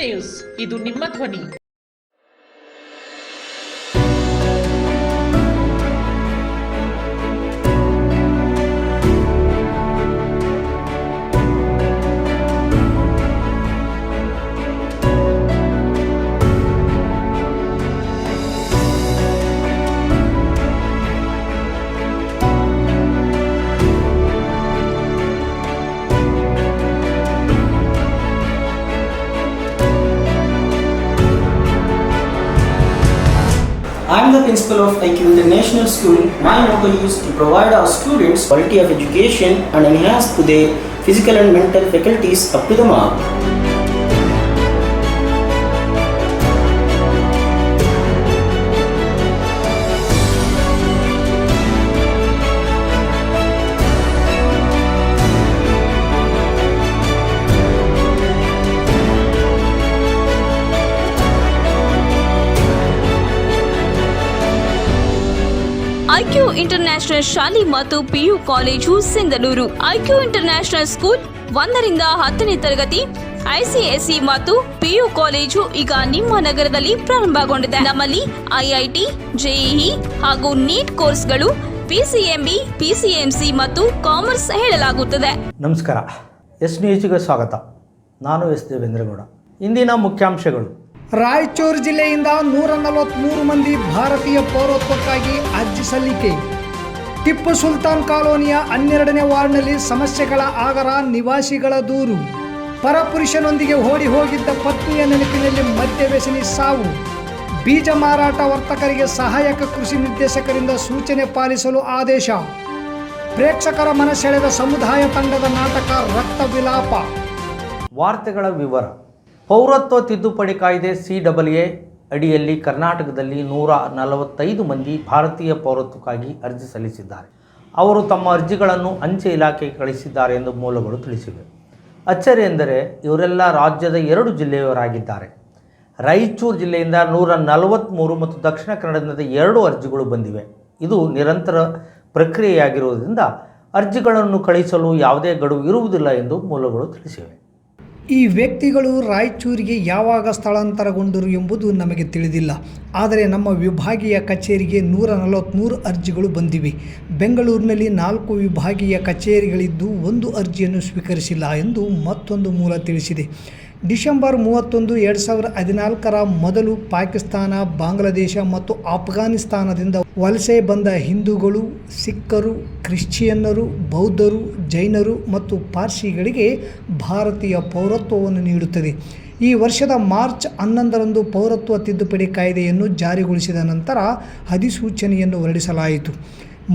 News ಇದು ನಿಮ್ಮ ಧ್ವನಿ of IQ International School. My motto is to provide our students quality of education and enhance their physical and mental faculties up to the mark. International ಶಾಲೆ ಮತ್ತು PU college Sindhanur. IQ international school ಒಂದರಿಂದ ಹತ್ತನೇ ತರಗತಿ ICSE ಮತ್ತು PU college ಈಗ ನಿಮ್ಮ ನಗರದಲ್ಲಿ ಪ್ರಾರಂಭಗೊಂಡಿದೆ. ನಮ್ಮಲ್ಲಿ ಐಐಟಿ ಜೆಇಇ ಹಾಗೂ ನೀಟ್ ಕೋರ್ಸ್ಗಳು ಪಿಸಿಎಂಬಿ ಪಿಸಿಎಂಸಿ ಮತ್ತು ಕಾಮರ್ಸ್ ಹೇಳಲಾಗುತ್ತದೆ. ನಮಸ್ಕಾರ. ಎಸ್ ನ್ಯೂಸ್ಗೆ ಸ್ವಾಗತ. ನಾನು ಎಸ್ ದೇವೇಂದ್ರಗೌಡ. ಇಂದಿನ ಮುಖ್ಯಾಂಶಗಳು. ರಾಯಚೂರು ಜಿಲ್ಲೆಯಿಂದ ನೂರ ನಲವತ್ತ್ಮೂರು ಮಂದಿ ಭಾರತೀಯ ಪೌರತ್ವಕ್ಕಾಗಿ ಅರ್ಜಿ ಸಲ್ಲಿಕೆ. ಟಿಪ್ಪು ಸುಲ್ತಾನ್ ಕಾಲೋನಿಯ ಹನ್ನೆರಡನೇ ವಾರ್ಡ್ನಲ್ಲಿ ಸಮಸ್ಯೆಗಳ ಆಗರ ನಿವಾಸಿಗಳ ದೂರು. ಪರಪುರುಷನೊಂದಿಗೆ ಓಡಿ ಹೋಗಿದ್ದ ಪತ್ನಿಯ ನೆನಪಿನಲ್ಲಿ ಮದ್ಯ ವ್ಯಸನಿ ಸಾವು. ಬೀಜ ಮಾರಾಟ ವರ್ತಕರಿಗೆ ಸಹಾಯಕ ಕೃಷಿ ನಿರ್ದೇಶಕರಿಂದ ಸೂಚನೆ ಪಾಲಿಸಲು ಆದೇಶ. ಪ್ರೇಕ್ಷಕರ ಮನಸೆಳೆದ ಸಮುದಾಯ ತಂಡದ ನಾಟಕ ರಕ್ತ ವಿಲಾಪ ವಾರ್ತೆಗಳ ವಿವರ. ಪೌರತ್ವ ತಿದ್ದುಪಡಿ ಕಾಯ್ದೆ ಸಿ ಡಬಲ್ ಎ ಅಡಿಯಲ್ಲಿ ಕರ್ನಾಟಕದಲ್ಲಿ ನೂರ ನಲವತ್ತೈದು ಮಂದಿ ಭಾರತೀಯ ಪೌರತ್ವಕ್ಕಾಗಿ ಅರ್ಜಿ ಸಲ್ಲಿಸಿದ್ದಾರೆ. ಅವರು ತಮ್ಮ ಅರ್ಜಿಗಳನ್ನು ಅಂಚೆ ಇಲಾಖೆಗೆ ಕಳಿಸಿದ್ದಾರೆ ಎಂದು ಮೂಲಗಳು ತಿಳಿಸಿವೆ. ಅಚ್ಚರಿ ಎಂದರೆ ಇವರೆಲ್ಲ ರಾಜ್ಯದ ಎರಡು ಜಿಲ್ಲೆಯವರಾಗಿದ್ದಾರೆ. ರಾಯಚೂರು ಜಿಲ್ಲೆಯಿಂದ ನೂರ ನಲವತ್ತ್ಮೂರು ಮತ್ತು ದಕ್ಷಿಣ ಕನ್ನಡದಿಂದ ಎರಡು ಅರ್ಜಿಗಳು ಬಂದಿವೆ. ಇದು ನಿರಂತರ ಪ್ರಕ್ರಿಯೆಯಾಗಿರುವುದರಿಂದ ಅರ್ಜಿಗಳನ್ನು ಕಳಿಸಲು ಯಾವುದೇ ಗಡುವು ಇರುವುದಿಲ್ಲ ಎಂದು ಮೂಲಗಳು ತಿಳಿಸಿವೆ. ಈ ವ್ಯಕ್ತಿಗಳು ರಾಯಚೂರಿಗೆ ಯಾವಾಗ ಸ್ಥಳಾಂತರಗೊಂಡರು ಎಂಬುದು ನಮಗೆ ತಿಳಿದಿಲ್ಲ. ಆದರೆ ನಮ್ಮ ವಿಭಾಗೀಯ ಕಚೇರಿಗೆ ನೂರ ನಲವತ್ತ್ಮೂರು ಅರ್ಜಿಗಳು ಬಂದಿವೆ. ಬೆಂಗಳೂರಿನಲ್ಲಿ ನಾಲ್ಕು ವಿಭಾಗೀಯ ಕಚೇರಿಗಳಿದ್ದು ಒಂದು ಅರ್ಜಿಯನ್ನು ಸ್ವೀಕರಿಸಿಲ್ಲ ಎಂದು ಮತ್ತೊಂದು ಮೂಲ ತಿಳಿಸಿದೆ. ಡಿಸೆಂಬರ್ ಮೂವತ್ತೊಂದು ಎರಡು ಸಾವಿರದ ಹದಿನಾಲ್ಕರ ಮೊದಲು ಪಾಕಿಸ್ತಾನ, ಬಾಂಗ್ಲಾದೇಶ ಮತ್ತು ಆಫ್ಘಾನಿಸ್ತಾನದಿಂದ ವಲಸೆ ಬಂದ ಹಿಂದೂಗಳು, ಸಿಖ್ಖರು, ಕ್ರಿಶ್ಚಿಯನ್ನರು, ಬೌದ್ಧರು, ಜೈನರು ಮತ್ತು ಪಾರ್ಸಿಗಳಿಗೆ ಭಾರತೀಯ ಪೌರತ್ವವನ್ನು ನೀಡುತ್ತದೆ. ಈ ವರ್ಷದ ಮಾರ್ಚ್ ಹನ್ನೊಂದರಂದು ಪೌರತ್ವ ತಿದ್ದುಪಡಿ ಕಾಯ್ದೆಯನ್ನು ಜಾರಿಗೊಳಿಸಿದ ನಂತರ ಅಧಿಸೂಚನೆಯನ್ನು ಹೊರಡಿಸಲಾಯಿತು.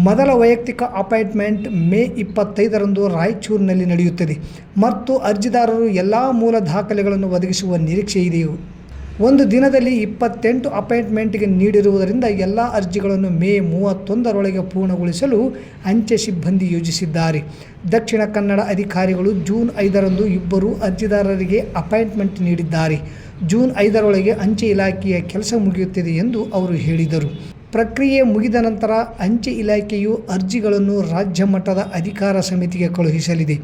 ಮೊದಲ ವೈಯಕ್ತಿಕ ಅಪಾಯಿಂಟ್ಮೆಂಟ್ ಮೇ ಇಪ್ಪತ್ತೈದರಂದು ರಾಯಚೂರಿನಲ್ಲಿ ನಡೆಯುತ್ತದೆ. ಮತ್ತು ಅರ್ಜಿದಾರರು ಎಲ್ಲ ಮೂಲ ದಾಖಲೆಗಳನ್ನು ಒದಗಿಸುವ ನಿರೀಕ್ಷೆ ಇದೆಯು? ಒಂದು ದಿನದಲ್ಲಿ ಇಪ್ಪತ್ತೆಂಟು ಅಪಾಯಿಂಟ್ಮೆಂಟ್ಗೆ ನೀಡಿರುವುದರಿಂದ ಎಲ್ಲ ಅರ್ಜಿಗಳನ್ನು ಮೇ ಮೂವತ್ತೊಂದರೊಳಗೆ ಪೂರ್ಣಗೊಳಿಸಲು ಅಂಚೆ ಸಿಬ್ಬಂದಿ ಯೋಜಿಸಿದ್ದಾರೆ. ದಕ್ಷಿಣ ಕನ್ನಡ ಅಧಿಕಾರಿಗಳು ಜೂನ್ ಐದರಂದು ಇಬ್ಬರು ಅರ್ಜಿದಾರರಿಗೆ ಅಪಾಯಿಂಟ್ಮೆಂಟ್ ನೀಡಿದ್ದಾರೆ. ಜೂನ್ ಐದರೊಳಗೆ ಅಂಚೆ ಇಲಾಖೆಯ ಕೆಲಸ ಮುಗಿಯುತ್ತದೆ ಎಂದು ಅವರು ಹೇಳಿದರು. ಪ್ರಕ್ರಿಯೆ ಮುಗಿದ ನಂತರ ಅಂಚೆ ಇಲಾಖೆಯು ಅರ್ಜಿಗಳನ್ನು ರಾಜ್ಯ ಮಟ್ಟದ ಅಧಿಕಾರ ಸಮಿತಿಗೆ ಕಳುಹಿಸಲಿದೆ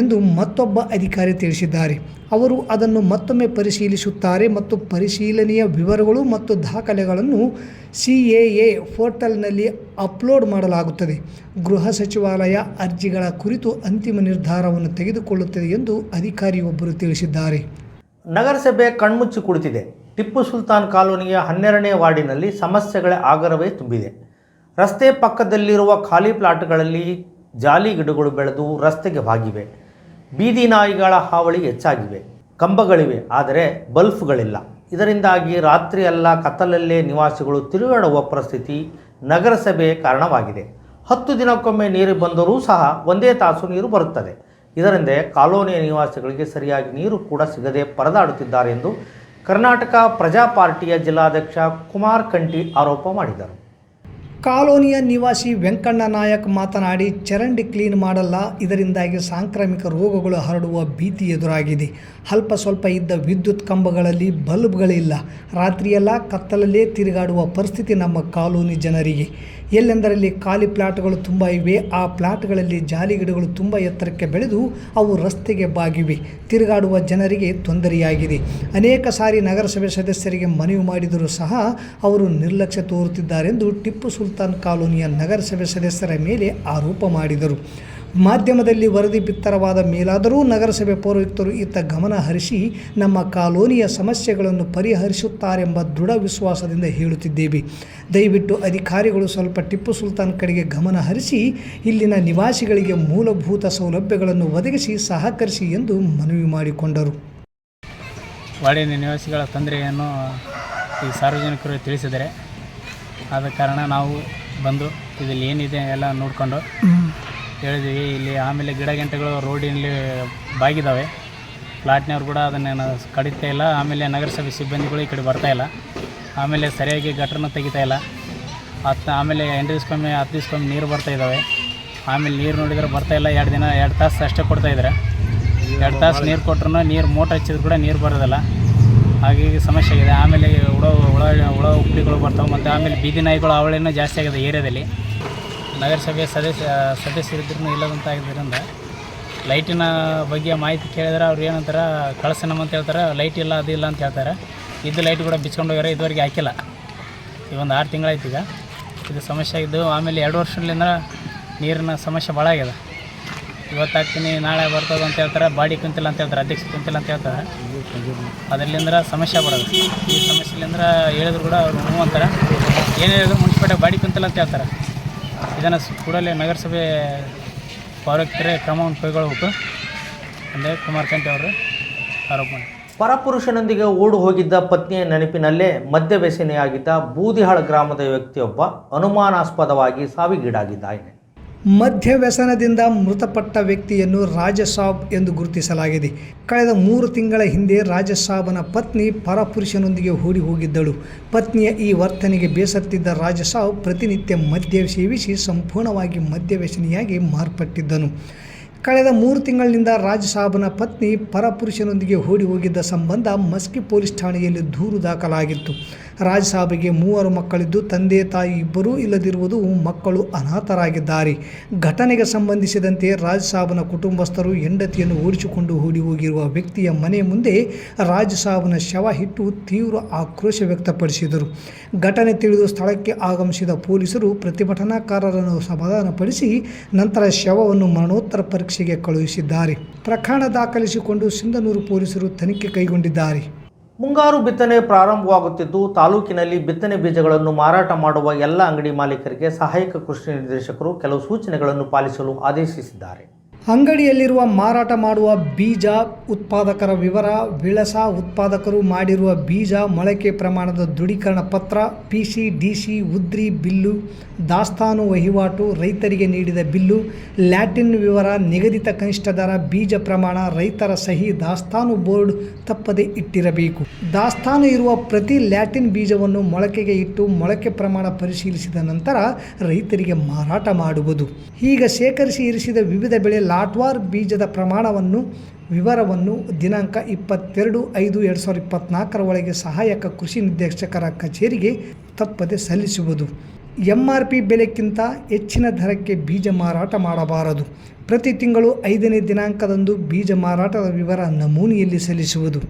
ಎಂದು ಮತ್ತೊಬ್ಬ ಅಧಿಕಾರಿ ತಿಳಿಸಿದ್ದಾರೆ. ಅವರು ಅದನ್ನು ಮತ್ತೊಮ್ಮೆ ಪರಿಶೀಲಿಸುತ್ತಾರೆ ಮತ್ತು ಪರಿಶೀಲನೆಯ ವಿವರಗಳು ಮತ್ತು ದಾಖಲೆಗಳನ್ನು ಸಿ ಎ ಎ ಪೋರ್ಟಲ್ನಲ್ಲಿ ಅಪ್ಲೋಡ್ ಮಾಡಲಾಗುತ್ತದೆ. ಗೃಹ ಸಚಿವಾಲಯ ಅರ್ಜಿಗಳ ಕುರಿತು ಅಂತಿಮ ನಿರ್ಧಾರವನ್ನು ತೆಗೆದುಕೊಳ್ಳುತ್ತದೆ ಎಂದು ಅಧಿಕಾರಿಯೊಬ್ಬರು ತಿಳಿಸಿದ್ದಾರೆ. ನಗರಸಭೆ ಕಣ್ಮುಚ್ಚಿ ಕುಳಿತಿದೆ. ಟಿಪ್ಪು ಸುಲ್ತಾನ್ ಕಾಲೋನಿಯ ಹನ್ನೆರಡನೇ ವಾರ್ಡಿನಲ್ಲಿ ಸಮಸ್ಯೆಗಳ ಆಗರವೇ ತುಂಬಿದೆ. ರಸ್ತೆ ಪಕ್ಕದಲ್ಲಿರುವ ಖಾಲಿ ಪ್ಲಾಟ್ಗಳಲ್ಲಿ ಜಾಲಿ ಗಿಡಗಳು ಬೆಳೆದು ರಸ್ತೆಗೆ ಬಾಗಿವೆ. ಬೀದಿ ನಾಯಿಗಳ ಹಾವಳಿ ಹೆಚ್ಚಾಗಿವೆ. ಕಂಬಗಳಿವೆ, ಆದರೆ ಬಲ್ಫ್ಗಳಿಲ್ಲ. ಇದರಿಂದಾಗಿ ರಾತ್ರಿಯೆಲ್ಲ ಕತ್ತಲಲ್ಲೇ ನಿವಾಸಿಗಳು ತಿರುಗಾಡುವ ಪರಿಸ್ಥಿತಿ ನಗರಸಭೆ ಕಾರಣವಾಗಿದೆ. ಹತ್ತು ದಿನಕ್ಕೊಮ್ಮೆ ನೀರು ಬಂದರೂ ಸಹ ಒಂದೇ ತಾಸು ನೀರು ಬರುತ್ತದೆ. ಇದರಿಂದ ಕಾಲೋನಿಯ ನಿವಾಸಿಗಳಿಗೆ ಸರಿಯಾಗಿ ನೀರು ಕೂಡ ಸಿಗದೆ ಪರದಾಡುತ್ತಿದ್ದಾರೆ ಎಂದು ಕರ್ನಾಟಕ ಪ್ರಜಾ ಪಾರ್ಟಿಯ ಜಿಲ್ಲಾಧ್ಯಕ್ಷ ಕುಮಾರ್ ಕಂಠಿ ಆರೋಪ ಮಾಡಿದರು. ಕಾಲೋನಿಯ ನಿವಾಸಿ ವೆಂಕಣ್ಣ ನಾಯಕ್ ಮಾತನಾಡಿ, ಚರಂಡಿ ಕ್ಲೀನ್ ಮಾಡಲ್ಲ, ಇದರಿಂದಾಗಿ ಸಾಂಕ್ರಾಮಿಕ ರೋಗಗಳು ಹರಡುವ ಭೀತಿ ಎದುರಾಗಿದೆ. ಅಲ್ಪ ಸ್ವಲ್ಪ ಇದ್ದ ವಿದ್ಯುತ್ ಕಂಬಗಳಲ್ಲಿ ಬಲ್ಬ್ಗಳಿಲ್ಲ. ರಾತ್ರಿಯೆಲ್ಲ ಕತ್ತಲಲ್ಲೇ ತಿರುಗಾಡುವ ಪರಿಸ್ಥಿತಿ ನಮ್ಮ ಕಾಲೋನಿ ಜನರಿಗೆ. ಎಲ್ಲೆಂದರಲ್ಲಿ ಖಾಲಿ ಪ್ಲಾಟ್ಗಳು ತುಂಬ ಇವೆ, ಆ ಪ್ಲಾಟ್ಗಳಲ್ಲಿ ಜಾಲಿ ಗಿಡಗಳು ತುಂಬ ಎತ್ತರಕ್ಕೆ ಬೆಳೆದು ಅವು ರಸ್ತೆಗೆ ಬಾಗಿವೆ. ತಿರುಗಾಡುವ ಜನರಿಗೆ ತೊಂದರೆಯಾಗಿದೆ. ಅನೇಕ ಸಾರಿ ನಗರಸಭೆ ಸದಸ್ಯರಿಗೆ ಮನವಿ ಮಾಡಿದರೂ ಸಹ ಅವರು ನಿರ್ಲಕ್ಷ್ಯ ತೋರುತ್ತಿದ್ದಾರೆಂದು ಟಿಪ್ಪು ಸುಲ್ತಾನ್ ಕಾಲೋನಿಯ ನಗರಸಭೆ ಸದಸ್ಯರ ಮೇಲೆ ಆರೋಪ ಮಾಡಿದರು. ಮಾಧ್ಯಮದಲ್ಲಿ ವರದಿ ಬಿತ್ತರವಾದ ಮೇಲಾದರೂ ನಗರಸಭೆ ಪೌರಯುಕ್ತರು ಇತ್ತ ಗಮನ ಹರಿಸಿ, ನಮ್ಮ ಕಾಲೋನಿಯ ಸಮಸ್ಯೆಗಳನ್ನು ಪರಿಹರಿಸುತ್ತಾರೆಂಬ ದೃಢ ವಿಶ್ವಾಸದಿಂದ ಹೇಳುತ್ತಿದ್ದೇವೆ. ದಯವಿಟ್ಟು ಅಧಿಕಾರಿಗಳು ಸ್ವಲ್ಪ ಟಿಪ್ಪು ಸುಲ್ತಾನ್ ಕಡೆಗೆ ಗಮನ ಹರಿಸಿ, ಇಲ್ಲಿನ ನಿವಾಸಿಗಳಿಗೆ ಮೂಲಭೂತ ಸೌಲಭ್ಯಗಳನ್ನು ಒದಗಿಸಿ ಸಹಕರಿಸಿ ಎಂದು ಮನವಿ ಮಾಡಿಕೊಂಡರು. ವಾಡಿನ ನಿವಾಸಿಗಳ ತೊಂದರೆಯನ್ನು ಈ ಸಾರ್ವಜನಿಕರು ತಿಳಿಸಿದರೆ ಆದ ಕಾರಣ ನಾವು ಬಂದು ಇದರಲ್ಲಿ ಏನಿದೆ ಎಲ್ಲ ನೋಡಿಕೊಂಡು ಹೇಳಿದ್ವಿ ಇಲ್ಲಿ ಆಮೇಲೆ ಗಿಡ ಗಂಟೆಗಳು ರೋಡಿನಲ್ಲಿ ಬಾಗಿದ್ದಾವೆ ಪ್ಲಾಟ್ನವ್ರು ಕೂಡ ಅದನ್ನು ಕಡಿತಾ ಇಲ್ಲ. ಆಮೇಲೆ ನಗರಸಭೆ ಸಿಬ್ಬಂದಿಗಳು ಈ ಕಡೆ ಬರ್ತಾ ಇಲ್ಲ. ಆಮೇಲೆ ಸರಿಯಾಗಿ ಗಟ್ರನ್ನ ತೆಗಿತಾ ಇಲ್ಲ. ಹತ್ತು ಆಮೇಲೆ ಎಂಟು ದಿವ್ಸಕ್ಕೊಮ್ಮೆ ಹತ್ತು ದಿವ್ಸಕ್ಕೊಮ್ಮೆ ನೀರು ಬರ್ತಾ ಇದ್ದಾವೆ. ಆಮೇಲೆ ನೀರು ನೋಡಿದ್ರೆ ಬರ್ತಾ ಇಲ್ಲ. ಎರಡು ದಿನ ಎರಡು ತಾಸು ಅಷ್ಟೇ ಕೊಡ್ತಾ ಇದ್ದಾರೆ. ಎರಡು ತಾಸು ನೀರು ಕೊಟ್ರು ನೀರು ಮೋಟ್ರ್ ಹಚ್ಚಿದ್ರು ಕೂಡ ನೀರು ಬರೋದಿಲ್ಲ. ಹಾಗಾಗಿ ಸಮಸ್ಯೆ ಆಗಿದೆ. ಆಮೇಲೆ ಹುಳ ಹುಳ ಹುಳ ಉಪ್ಪಿಗಳು ಬರ್ತಾವೆ ಮತ್ತು ಆಮೇಲೆ ಬೀದಿ ನಾಯಿಗಳು ಅವಳಿನೂ ಜಾಸ್ತಿ ಆಗಿದೆ ಏರಿಯಾದಲ್ಲಿ. ನಗರಸಭೆ ಸದಸ್ಯ, ಸದಸ್ಯರಿದ್ರೂ ಇಲ್ಲದಂತ ಆಗಿದ್ದರಿಂದ ಲೈಟಿನ ಬಗ್ಗೆ ಮಾಹಿತಿ ಕೇಳಿದ್ರೆ ಅವ್ರು ಏನಂತಾರೆ ನಮ್ಮ ಅಂತ ಹೇಳ್ತಾರೆ, ಲೈಟ್ ಇಲ್ಲ, ಅದು ಇಲ್ಲ ಅಂತ ಹೇಳ್ತಾರೆ. ಇದ್ದು ಲೈಟ್ ಕೂಡ ಬಿಚ್ಕೊಂಡು ಹೋಗ್ಯಾರ, ಇದುವರೆಗೆ ಹಾಕಿಲ್ಲ. ಈಗ ಒಂದು ಆರು ತಿಂಗಳಾಯ್ತು ಈಗ. ಇದು ಸಮಸ್ಯೆ ಆಗಿದ್ದು, ಆಮೇಲೆ ಎರಡು ವರ್ಷದಿಂದ ನೀರಿನ ಸಮಸ್ಯೆ ಭಾಳ ಆಗ್ಯದ ಇವತ್ತು ಹಾಕ್ತೀನಿ ನಾಳೆ ಬರ್ತದೆ ಅಂತ ಹೇಳ್ತಾರೆ, ಬಾಡಿ ಕುಂತಿಲ್ಲ ಅಂತ ಹೇಳ್ತಾರೆ, ಅಧ್ಯಕ್ಷ ಕುಂತಿಲ್ಲ ಅಂತ ಹೇಳ್ತಾರೆ. ಅದರಿಂದ ಸಮಸ್ಯೆ ಬರೋದು. ಈ ಸಮಸ್ಯೆಲಿಂದ ಹೇಳಿದ್ರು ಕೂಡ ಅವ್ರು ಹ್ಞೂ ಅಂತಾರೆ ಏನು ಹೇಳಿದ್ರು ಮುನ್ಸಿಪಾಲ್ಟಿ ಬಾಡಿ ಕುಂತಿಲ್ಲ ಅಂತ ಹೇಳ್ತಾರೆ. ಇದನ್ನು ಕೂಡಲೇ ನಗರಸಭೆ ಪೌರಕ್ಕೆ ಕ್ರಮವನ್ನು ಕೈಗೊಳ್ಳಬೇಕು ಅಂದರೆ ಕುಮಾರ್ ಕಂಟಿ ಅವರು ಆರೋಪ ಮಾಡಿ. ಪರಪುರುಷನೊಂದಿಗೆ ಓಡು ಹೋಗಿದ್ದ ಪತ್ನಿಯ ನೆನಪಿನಲ್ಲೇ ಮದ್ಯ ವ್ಯಸನಿಯಾಗಿದ್ದ ಬೂದಿಹಾಳ ಗ್ರಾಮದ ವ್ಯಕ್ತಿಯೊಬ್ಬ ಅನುಮಾನಾಸ್ಪದವಾಗಿ ಸಾವಿಗೀಡಾಗಿದ್ದಾನೆ. ಮದ್ಯ ವ್ಯಸನದಿಂದ ಮೃತಪಟ್ಟ ವ್ಯಕ್ತಿಯನ್ನು ರಾಜಸಾಬ್ ಎಂದು ಗುರುತಿಸಲಾಗಿದೆ. ಕಳೆದ ಮೂರು ತಿಂಗಳ ಹಿಂದೆ ರಾಜಸಾಬನ ಪತ್ನಿ ಪರಪುರುಷನೊಂದಿಗೆ ಓಡಿ ಹೋಗಿದ್ದಳು. ಪತ್ನಿಯ ಈ ವರ್ತನೆಗೆ ಬೇಸತ್ತಿದ್ದ ರಾಜಸಾಬ್ ಪ್ರತಿನಿತ್ಯ ಮದ್ಯ ಸೇವಿಸಿ ಸಂಪೂರ್ಣವಾಗಿ ಮದ್ಯವ್ಯಸನಿಯಾಗಿ ಮಾರ್ಪಟ್ಟಿದ್ದನು. ಕಳೆದ ಮೂರು ತಿಂಗಳಿನಿಂದ ರಾಜಸಾಬನ ಪತ್ನಿ ಪರಪುರುಷನೊಂದಿಗೆ ಓಡಿ ಹೋಗಿದ್ದ ಸಂಬಂಧ ಮಸ್ಕಿ ಪೊಲೀಸ್ ಠಾಣೆಯಲ್ಲಿ ದೂರು ದಾಖಲಾಗಿತ್ತು. ರಾಜಸಾಬಿಗೆ ಮೂವರು ಮಕ್ಕಳಿದ್ದು ತಂದೆ, ತಾಯಿ ಇಬ್ಬರೂ ಇಲ್ಲದಿರುವುದು ಮಕ್ಕಳು ಅನಾಥರಾಗಿದ್ದಾರೆ. ಘಟನೆಗೆ ಸಂಬಂಧಿಸಿದಂತೆ ರಾಜಸಾಬನ ಕುಟುಂಬಸ್ಥರು ಹೆಂಡತಿಯನ್ನು ಓಡಿಸಿಕೊಂಡು ಓಡಿ ಹೋಗಿರುವ ವ್ಯಕ್ತಿಯ ಮನೆ ಮುಂದೆ ರಾಜಸಾಬನ ಶವ ಇಟ್ಟು ತೀವ್ರ ಆಕ್ರೋಶ ವ್ಯಕ್ತಪಡಿಸಿದರು. ಘಟನೆ ತಿಳಿದು ಸ್ಥಳಕ್ಕೆ ಆಗಮಿಸಿದ ಪೊಲೀಸರು ಪ್ರತಿಭಟನಾಕಾರರನ್ನು ಸಮಾಧಾನಪಡಿಸಿ ನಂತರ ಶವವನ್ನು ಮರಣೋತ್ತರ ಪರೀಕ್ಷೆಗೆ ಕಳುಹಿಸಿದ್ದಾರೆ. ಪ್ರಕರಣ ದಾಖಲಿಸಿಕೊಂಡು ಸಿಂಧನೂರು ಪೊಲೀಸರು ತನಿಖೆ ಕೈಗೊಂಡಿದ್ದಾರೆ. ಮುಂಗಾರು ಬಿತ್ತನೆ ಪ್ರಾರಂಭವಾಗುತ್ತಿದ್ದು ತಾಲೂಕಿನಲ್ಲಿ ಬಿತ್ತನೆ ಬೀಜಗಳನ್ನು ಮಾರಾಟ ಮಾಡುವ ಎಲ್ಲ ಅಂಗಡಿ ಮಾಲೀಕರಿಗೆ ಸಹಾಯಕ ಕೃಷಿ ನಿರ್ದೇಶಕರು ಕೆಲವು ಸೂಚನೆಗಳನ್ನು ಪಾಲಿಸಲು ಆದೇಶಿಸಿದ್ದಾರೆ. ಅಂಗಡಿಯಲ್ಲಿರುವ ಮಾರಾಟ ಮಾಡುವ ಬೀಜ ಉತ್ಪಾದಕರ ವಿವರ ವಿಳಸ ಉತ್ಪಾದಕರು ಮಾಡಿರುವ ಬೀಜ ಮೊಳಕೆ ಪ್ರಮಾಣದ ದೃಢೀಕರಣ ಪತ್ರ ಪಿ ಸಿ ಡಿ ಸಿ ಉದ್ರಿ ಬಿಲ್ಲು ದಾಸ್ತಾನು ವಹಿವಾಟು ರೈತರಿಗೆ ನೀಡಿದ ಬಿಲ್ಲು, ಲ್ಯಾಟಿನ್ ವಿವರ, ನಿಗದಿತ ಕನಿಷ್ಠ ದರ, ಬೀಜ ಪ್ರಮಾಣ, ರೈತರ ಸಹಿ, ದಾಸ್ತಾನು ಬೋರ್ಡ್ ತಪ್ಪದೆ ಇಟ್ಟಿರಬೇಕು. ದಾಸ್ತಾನು ಇರುವ ಪ್ರತಿ ಲ್ಯಾಟಿನ್ ಬೀಜವನ್ನು ಮೊಳಕೆಗೆ ಇಟ್ಟು ಮೊಳಕೆ ಪ್ರಮಾಣ ಪರಿಶೀಲಿಸಿದ ನಂತರ ರೈತರಿಗೆ ಮಾರಾಟ ಮಾಡುವುದು. ಈಗ ಶೇಖರಿಸಿ ಇರಿಸಿದ ವಿವಿಧ ಬೆಳೆ ಲಾಟ್ವಾರ್ ಬೀಜದ ಪ್ರಮಾಣವನ್ನು, ವಿವರವನ್ನು ದಿನಾಂಕ ಇಪ್ಪತ್ತೆರಡು ಐದು ಎರಡು ಸಾವಿರದ ಇಪ್ಪತ್ತ್ನಾಲ್ಕರ ಒಳಗೆ ಸಹಾಯಕ ಕೃಷಿ ನಿರ್ದೇಶಕರ ಕಚೇರಿಗೆ ತಪ್ಪದೆ ಸಲ್ಲಿಸುವುದು. ಎಂ ಆರ್ ಪಿ ಬೆಲೆಕ್ಕಿಂತ ಹೆಚ್ಚಿನ ದರಕ್ಕೆ ಬೀಜ ಮಾರಾಟ ಮಾಡಬಾರದು. ಪ್ರತಿ ತಿಂಗಳು ಐದನೇ ದಿನಾಂಕದಂದು ಬೀಜ ಮಾರಾಟದ ವಿವರ ನಮೂನೆಯಲ್ಲಿ ಸಲ್ಲಿಸುವುದು.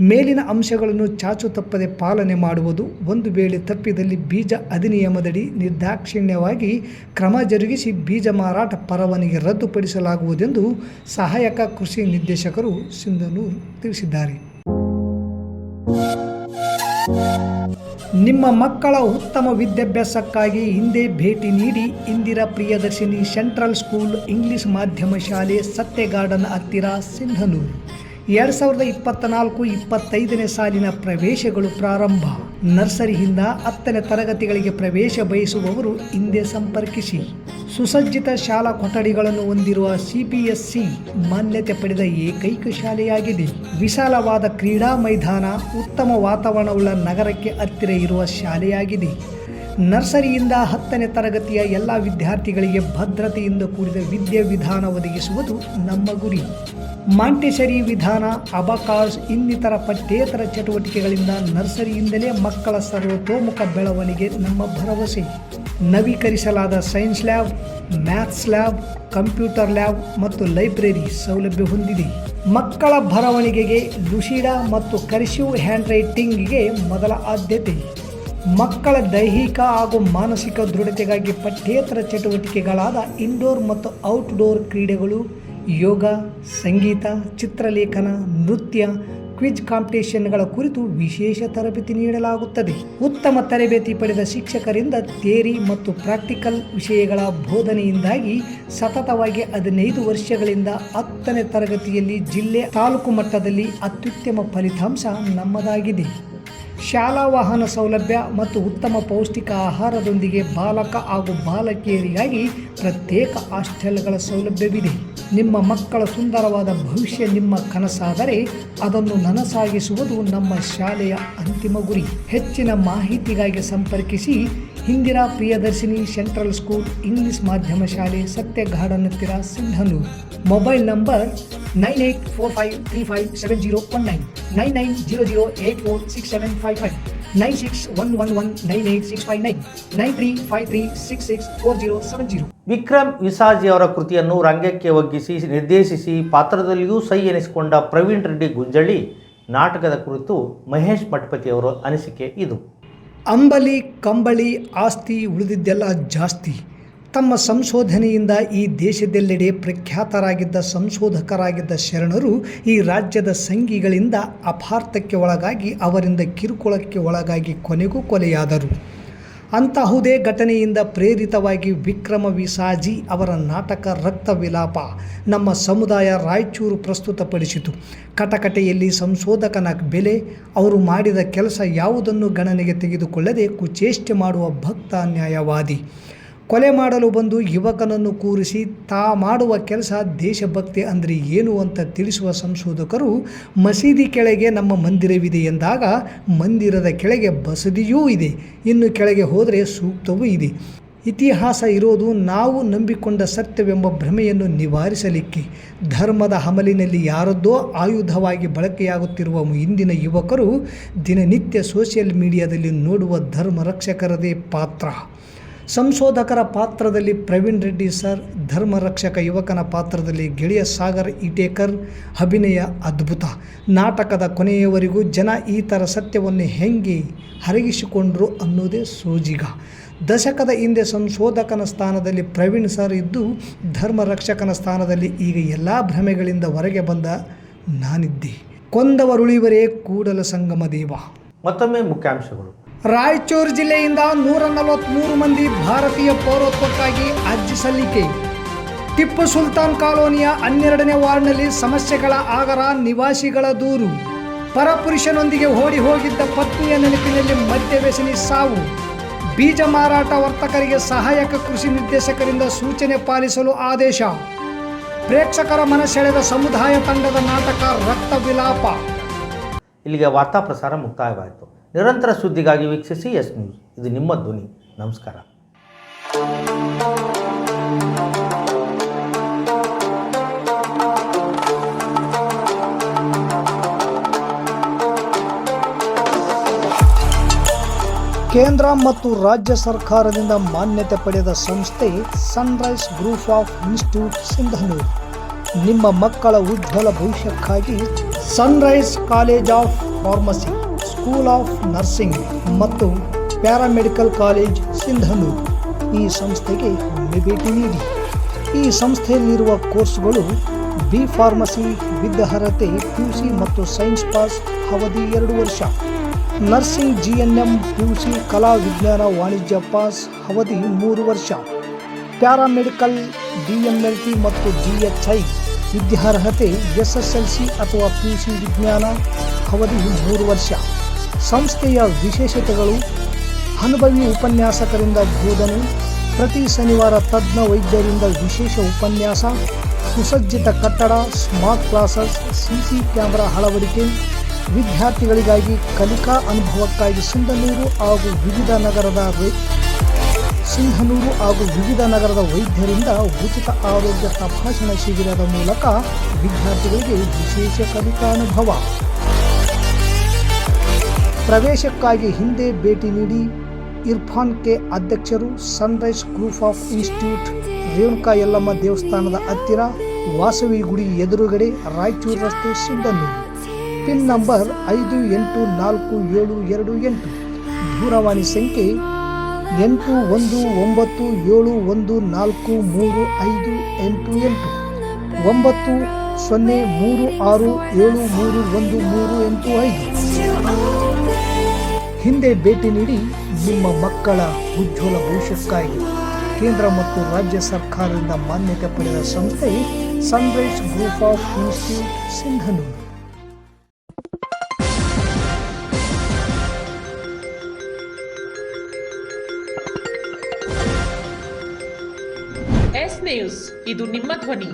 ಮೇಲಿನ ಅಂಶಗಳನ್ನು ಚಾಚು ತಪ್ಪದೆ ಪಾಲನೆ ಮಾಡುವುದು. ಒಂದು ವೇಳೆ ತಪ್ಪಿದಲ್ಲಿ ಬೀಜ ಅಧಿನಿಯಮದಡಿ ನಿರ್ದಾಕ್ಷಿಣ್ಯವಾಗಿ ಕ್ರಮ ಜರುಗಿಸಿ ಬೀಜ ಮಾರಾಟ ಪರವಾನಿಗೆ ರದ್ದುಪಡಿಸಲಾಗುವುದೆಂದು ಸಹಾಯಕ ಕೃಷಿ ನಿರ್ದೇಶಕರು ಸಿಂಧನೂರು ತಿಳಿಸಿದ್ದಾರೆ. ನಿಮ್ಮ ಮಕ್ಕಳ ಉತ್ತಮ ವಿದ್ಯಾಭ್ಯಾಸಕ್ಕಾಗಿ ಹಿಂದೆ ಭೇಟಿ ನೀಡಿ Indira Priyadarshini central school English ಮಾಧ್ಯಮ ಶಾಲೆ ಸತ್ಯ ಗಾರ್ಡನ್ ಹತ್ತಿರ ಸಿಂಧನೂರು. ಎರಡು ಸಾವಿರದ ಇಪ್ಪತ್ತ್ನಾಲ್ಕು ಇಪ್ಪತ್ತೈದನೇ ಸಾಲಿನ ಪ್ರವೇಶಗಳು ಪ್ರಾರಂಭ. ನರ್ಸರಿಯಿಂದ ಹತ್ತನೇ ತರಗತಿಗಳಿಗೆ ಪ್ರವೇಶ ಬಯಸುವವರು ಹಿಂದೆ ಸಂಪರ್ಕಿಸಿ. ಸುಸಜ್ಜಿತ ಶಾಲಾ ಕೊಠಡಿಗಳನ್ನು ಹೊಂದಿರುವ ಸಿಪಿಎಸ್ಸಿ ಮಾನ್ಯತೆ ಪಡೆದ ಏಕೈಕ ಶಾಲೆಯಾಗಿದೆ. ವಿಶಾಲವಾದ ಕ್ರೀಡಾ ಮೈದಾನ, ಉತ್ತಮ ವಾತಾವರಣವುಳ್ಳ ನಗರಕ್ಕೆ ಹತ್ತಿರ ಇರುವ ಶಾಲೆಯಾಗಿದೆ. ನರ್ಸರಿಯಿಂದ ಹತ್ತನೇ ತರಗತಿಯ ಎಲ್ಲ ವಿದ್ಯಾರ್ಥಿಗಳಿಗೆ ಭದ್ರತೆಯಿಂದ ಕೂಡಿದ ವಿದ್ಯೆ ವಿಧಾನ ಒದಗಿಸುವುದು ನಮ್ಮ ಗುರಿ. ಮಾಂಟೆಸರಿ ವಿಧಾನ, ಅಬಕಾಸ್ ಇನ್ನಿತರ ಪಠ್ಯೇತರ ಚಟುವಟಿಕೆಗಳಿಂದ ನರ್ಸರಿಯಿಂದಲೇ ಮಕ್ಕಳ ಸರ್ವತೋಮುಖ ಬೆಳವಣಿಗೆ ನಮ್ಮ ಭರವಸೆ. ನವೀಕರಿಸಲಾದ science lab, maths lab, computer lab ಮತ್ತು ಲೈಬ್ರರಿ ಸೌಲಭ್ಯ ಹೊಂದಿದೆ. ಮಕ್ಕಳ ಬರವಣಿಗೆಗೆ ಲುಶಿಡಾ ಮತ್ತು ಕರ್ಸಿವ್ ಹ್ಯಾಂಡ್ ರೈಟಿಂಗ್ಗೆ ಮೊದಲ ಆದ್ಯತೆ. ಮಕ್ಕಳ ದೈಹಿಕ ಹಾಗೂ ಮಾನಸಿಕ ದೃಢತೆಗಾಗಿ ಪಠ್ಯೇತರ ಚಟುವಟಿಕೆಗಳಾದ ಇಂಡೋರ್ ಮತ್ತು ಔಟ್ಡೋರ್ ಕ್ರೀಡೆಗಳು, ಯೋಗ, ಸಂಗೀತ, ಚಿತ್ರಲೇಖನ, ನೃತ್ಯ ಕ್ವಿಜ್ ಕಾಂಪಿಟೇಷನ್ಗಳ ಕುರಿತು ವಿಶೇಷ ತರಬೇತಿ ನೀಡಲಾಗುತ್ತದೆ. ಉತ್ತಮ ತರಬೇತಿ ಪಡೆದ ಶಿಕ್ಷಕರಿಂದ ಥೇರಿ ಮತ್ತು ಪ್ರಾಕ್ಟಿಕಲ್ ವಿಷಯಗಳ ಬೋಧನೆಯಿಂದಾಗಿ ಸತತವಾಗಿ ಹದಿನೈದು ವರ್ಷಗಳಿಂದ ಹತ್ತನೇ ತರಗತಿಯಲ್ಲಿ ಜಿಲ್ಲೆ ತಾಲೂಕು ಮಟ್ಟದಲ್ಲಿ ಅತ್ಯುತ್ತಮ ಫಲಿತಾಂಶ ನಮ್ಮದಾಗಿದೆ. ಶಾಲಾ ವಾಹನ ಸೌಲಭ್ಯ ಮತ್ತು ಉತ್ತಮ ಪೌಷ್ಟಿಕ ಆಹಾರದೊಂದಿಗೆ ಬಾಲಕ ಹಾಗೂ ಬಾಲಕಿಯರಿಗಾಗಿ ಪ್ರತ್ಯೇಕ ಹಾಸ್ಟೆಲ್ಗಳ ಸೌಲಭ್ಯವಿದೆ. ನಿಮ್ಮ ಮಕ್ಕಳ ಸುಂದರವಾದ ಭವಿಷ್ಯ ನಿಮ್ಮ ಕನಸಾದರೆ ಅದನ್ನು ನನಸಾಗಿಸುವುದು ನಮ್ಮ ಶಾಲೆಯ ಅಂತಿಮ ಗುರಿ. ಹೆಚ್ಚಿನ ಮಾಹಿತಿಗಾಗಿ ಸಂಪರ್ಕಿಸಿ Indira Priyadarshini central school English ಮಾಧ್ಯಮ ಶಾಲೆ ಸತ್ಯ ಹತ್ತಿರ Sindhanur. Mobile number nine eight four five three five seven zero one nine nine nine zero zero eight four six seven five five. Nine six one one one nine eight six five nine nine three five three six six four zero seven zero Vikram Visaji ಅವರ ಕೃತಿಯನ್ನು ರಂಗಕ್ಕೆ ಒಗ್ಗಿಸಿ ನಿರ್ದೇಶಿಸಿ ಪಾತ್ರದಲ್ಲಿಯೂ ಸೈ ಎನಿಸಿಕೊಂಡ ಪ್ರವೀಣ್ ರೆಡ್ಡಿ ಗುಂಜಳ್ಳಿ ನಾಟಕದ ಕುರಿತು ಮಹೇಶ್ ಮಠಪತಿ ಅವರ ಅನಿಸಿಕೆ ಇದು. ಅಂಬಲಿ ಕಂಬಳಿ ಆಸ್ತಿ ಉಳಿದಿದ್ದೆಲ್ಲ ಜಾಸ್ತಿ. ತಮ್ಮ ಸಂಶೋಧನೆಯಿಂದ ಈ ದೇಶದೆಲ್ಲೆಡೆ ಪ್ರಖ್ಯಾತರಾಗಿದ್ದ ಸಂಶೋಧಕರಾಗಿದ್ದ ಶರಣರು ಈ ರಾಜ್ಯದ ಸಂಘಿಗಳಿಂದ ಅಪಾರ್ಥಕ್ಕೆ ಒಳಗಾಗಿ, ಅವರಿಂದ ಕಿರುಕುಳಕ್ಕೆ ಒಳಗಾಗಿ ಕೊನೆಗೂ ಕೊಲೆಯಾದರು. ಅಂತಹುದೇ ಘಟನೆಯಿಂದ ಪ್ರೇರಿತವಾಗಿ ವಿಕ್ರಮ ವಿಸಾಜಿ ಅವರ ನಾಟಕ ರಕ್ತ ವಿಲಾಪ ನಮ್ಮ ಸಮುದಾಯ ರಾಯಚೂರು ಪ್ರಸ್ತುತಪಡಿಸಿತು. ಕಟಕಟೆಯಲ್ಲಿ ಸಂಶೋಧಕನ ಬೆಲೆ, ಅವರು ಮಾಡಿದ ಕೆಲಸ ಯಾವುದನ್ನು ಗಣನೆಗೆ ತೆಗೆದುಕೊಳ್ಳದೆ ಕುಚೇಷ್ಟೆ ಮಾಡುವ ಭಕ್ತ ನ್ಯಾಯವಾದಿ ಕೊಲೆ ಮಾಡಲು ಬಂದು ಯುವಕನನ್ನು ಕೂರಿಸಿ ತಾ ಮಾಡುವ ಕೆಲಸ ದೇಶಭಕ್ತಿ ಅಂದರೆ ಏನು ಅಂತ ತಿಳಿಸುವ ಸಂಶೋಧಕರು ಮಸೀದಿ ಕೆಳಗೆ ನಮ್ಮ ಮಂದಿರವಿದೆ ಎಂದಾಗ ಮಂದಿರದ ಕೆಳಗೆ ಬಸದಿಯೂ ಇದೆ. ಇನ್ನು ಕೆಳಗೆ ಹೋದರೆ ಸೂಕ್ತವೂ ಇದೆ. ಇತಿಹಾಸ ಇರೋದು ನಾವು ನಂಬಿಕೊಂಡ ಸತ್ಯವೆಂಬ ಭ್ರಮೆಯನ್ನು ನಿವಾರಿಸಲಿಕ್ಕೆ. ಧರ್ಮದ ಹಮಲಿನಲ್ಲಿ ಯಾರದ್ದೋ ಆಯುಧವಾಗಿ ಬಳಕೆಯಾಗುತ್ತಿರುವ ಇಂದಿನ ಯುವಕರು ದಿನನಿತ್ಯ ಸೋಷಿಯಲ್ ಮೀಡಿಯಾದಲ್ಲಿ ನೋಡುವ ಧರ್ಮ ರಕ್ಷಕರದೇ ಪಾತ್ರ. ಸಂಶೋಧಕರ ಪಾತ್ರದಲ್ಲಿ ಪ್ರವೀಣ್ ರೆಡ್ಡಿ ಸರ್ ಧರ್ಮರಕ್ಷಕ ಯುವಕನ ಪಾತ್ರದಲ್ಲಿ ಗೆಳೆಯ ಸಾಗರ್ ಇಟೇಕರ್ ಅಭಿನಯ ಅದ್ಭುತ. ನಾಟಕದ ಕೊನೆಯವರೆಗೂ ಜನ ಈ ಥರ ಸತ್ಯವನ್ನು ಹೆಂಗೆ ಹರಗಿಸಿಕೊಂಡ್ರು ಅನ್ನೋದೇ ಸೋಜಿಗ. ದಶಕದ ಹಿಂದೆ ಸಂಶೋಧಕನ ಸ್ಥಾನದಲ್ಲಿ ಪ್ರವೀಣ್ ಸರ್ ಇದ್ದು ಧರ್ಮರಕ್ಷಕನ ಸ್ಥಾನದಲ್ಲಿ ಈಗ ಎಲ್ಲ ಭ್ರಮೆಗಳಿಂದ ಹೊರಗೆ ಬಂದ ನಾನಿದ್ದೆ. ಕೊಂದವರುಳಿವರೇ ಕೂಡಲ ಸಂಗಮ ದೇವ. ಮತ್ತೊಮ್ಮೆ ಮುಖ್ಯಾಂಶಗಳು. ರಾಯಚೂರು ಜಿಲ್ಲೆಯಿಂದ ನೂರ ನಲವತ್ತ್ಮೂರು ಮಂದಿ ಭಾರತೀಯ ಪೌರತ್ವಕ್ಕಾಗಿ ಅರ್ಜಿ ಸಲ್ಲಿಕೆ. ಟಿಪ್ಪು ಸುಲ್ತಾನ್ ಕಾಲೋನಿಯ ಹನ್ನೆರಡನೇ ವಾರ್ಡ್ನಲ್ಲಿ ಸಮಸ್ಯೆಗಳ ಆಗರ ನಿವಾಸಿಗಳ ದೂರು. ಪರಪುರುಷನೊಂದಿಗೆ ಓಡಿ ಹೋಗಿದ್ದ ಪತ್ನಿಯ ನೆನಪಿನಲ್ಲಿ ಮದ್ಯವ್ಯಸನಿ ಸಾವು. ಬೀಜ ಮಾರಾಟ ವರ್ತಕರಿಗೆ ಸಹಾಯಕ ಕೃಷಿ ನಿರ್ದೇಶಕರಿಂದ ಸೂಚನೆ ಪಾಲಿಸಲು ಆದೇಶ. ಪ್ರೇಕ್ಷಕರ ಮನಸೆಳೆದ ಸಮುದಾಯ ತಂಡದ ನಾಟಕ ರಕ್ತ ವಿಲಾಪ ಇಲ್ಲಿಗೆ ವಾರ್ತಾ ಪ್ರಸಾರ ಮುಕ್ತಾಯವಾಯಿತು. ನಿರಂತರ ಸುದ್ದಿಗಾಗಿ ವೀಕ್ಷಿಸಿ ಎಸ್ ನ್ಯೂಸ್. ಇದು ನಿಮ್ಮ ಧ್ವನಿ. ನಮಸ್ಕಾರ. ಕೇಂದ್ರ ಮತ್ತು ರಾಜ್ಯ ಸರ್ಕಾರದಿಂದ ಮಾನ್ಯತೆ ಪಡೆದ ಸಂಸ್ಥೆ Sunrise group of institute Sindhanur ನಿಮ್ಮ ಮಕ್ಕಳ ಉಜ್ವಲ ಭವಿಷ್ಯಕ್ಕಾಗಿ Sunrise college of pharmacy school of nursing ಮತ್ತು ಪ್ಯಾರಾಮೆಡಿಕಲ್ ಕಾಲೇಜ್ ಸಿಂಧನೂರು ಈ ಸಂಸ್ಥೆಗೆ ಒಮ್ಮೆ ಭೇಟಿ ನೀಡಿ. ಈ ಸಂಸ್ಥೆಯಲ್ಲಿರುವ ಕೋರ್ಸ್ಗಳು ಬಿ ಫಾರ್ಮಸಿ ವಿದ್ಯಾರ್ಹತೆ ಪಿ ಯು ಸಿ ಮತ್ತು ಸೈನ್ಸ್ ಪಾಸ್ ಅವಧಿ ಎರಡು ವರ್ಷ. Nursing G N M P U C ಕಲಾ ವಿಜ್ಞಾನ ವಾಣಿಜ್ಯ ಪಾಸ್ ಅವಧಿ ಮೂರು ವರ್ಷ. Paramedical D M L T ಮತ್ತು ಜಿ ಎಚ್ ಐ ವಿದ್ಯಾರ್ಹತೆ ಎಸ್ ಎಸ್ ಎಲ್ ಸಿ ಅಥವಾ ಪಿ ಯು ಸಿ ವಿಜ್ಞಾನ ಅವಧಿ ಮೂರು ವರ್ಷ. ಸಂಸ್ಥೆಯ ವಿಶೇಷತೆಗಳು ಅನುಭವಿ ಉಪನ್ಯಾಸಕರಿಂದ ಬೋಧನೆ, ಪ್ರತಿ ಶನಿವಾರ ತಜ್ಞ ವೈದ್ಯರಿಂದ ವಿಶೇಷ ಉಪನ್ಯಾಸ, ಸುಸಜ್ಜಿತ ಕಟ್ಟಡ, ಸ್ಮಾರ್ಟ್ ಕ್ಲಾಸಸ್, ಸಿಸಿ ಕ್ಯಾಮೆರಾ ಅಳವಡಿಕೆ, ವಿದ್ಯಾರ್ಥಿಗಳಿಗಾಗಿ ಕಲಿಕಾ ಅನುಭವಕ್ಕಾಗಿ ಸಿಂಧನೂರು ಹಾಗೂ ವಿವಿಧ ನಗರದ ಸಿಂಧನೂರು ಹಾಗೂ ವಿವಿಧ ನಗರದ ವೈದ್ಯರಿಂದ ಉಚಿತ ಆರೋಗ್ಯ ತಪಾಸಣಾ ಶಿಬಿರದ ಮೂಲಕ ವಿದ್ಯಾರ್ಥಿಗಳಿಗೆ ವಿಶೇಷ ಕಲಿಕಾನುಭವ ಪ್ರವೇಶಕ್ಕಾಗಿ ಹಿಂದೆ ಭೇಟಿ ನೀಡಿ ಇರ್ಫಾನ್ ಕೆ ಅಧ್ಯಕ್ಷರು Sunrise group of institute Renuka Yallamma ದೇವಸ್ಥಾನದ ಹತ್ತಿರ ವಾಸವಿ ಗುಡಿ ಎದುರುಗಡೆ ರಾಯಚೂರು ರಸ್ತೆ ಸಿಂಧನೂರು ಪಿನ್ ನಂಬರ್ ಐದು ಎಂಟು ನಾಲ್ಕು ಏಳು ಎರಡು ಎಂಟು. ದೂರವಾಣಿ ಸಂಖ್ಯೆ ಎಂಟು ಒಂದು ಒಂಬತ್ತು ಏಳು ಒಂದು ನಾಲ್ಕು ಮೂರು ಐದು ಎಂಟು ಎಂಟು. ಒಂಬತ್ತು ಸೊನ್ನೆ ಮೂರು ಆರು ಏಳು ಮೂರು ಒಂದು ಮೂರು ಎಂಟು ಐದು. ಹಿಂದೆ ಭೇಟಿ ನೀಡಿ ನಿಮ್ಮ ಮಕ್ಕಳ ಉಜ್ವಲ ಭವಿಷ್ಯಕ್ಕಾಗಿ ಕೇಂದ್ರ ಮತ್ತು ರಾಜ್ಯ ಸರ್ಕಾರದಿಂದ ಮಾನ್ಯತೆ ಪಡೆದ ಸಂಸ್ಥೆ Sunrise group of institute Sindhanur ಇದು ನಿಮ್ಮ ಧ್ವನಿ.